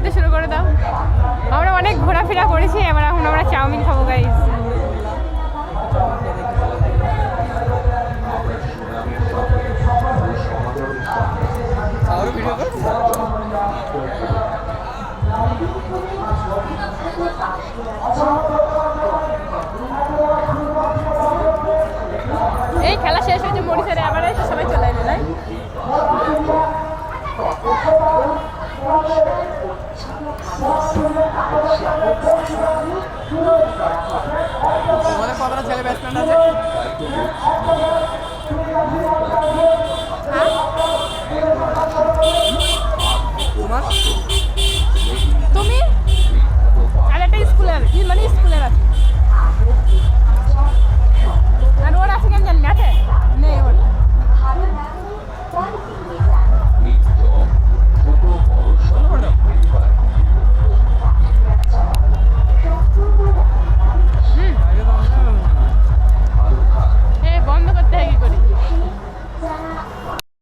খেতে শুরু করে দাও। আমরা অনেক ঘোরাফেরা করেছি, এবার এখন আমরা চাউমিন খাব গাইজ এই খেলা শেষ। তোমাদের কতটা ছেলে ব্যাটসম্যান আছে?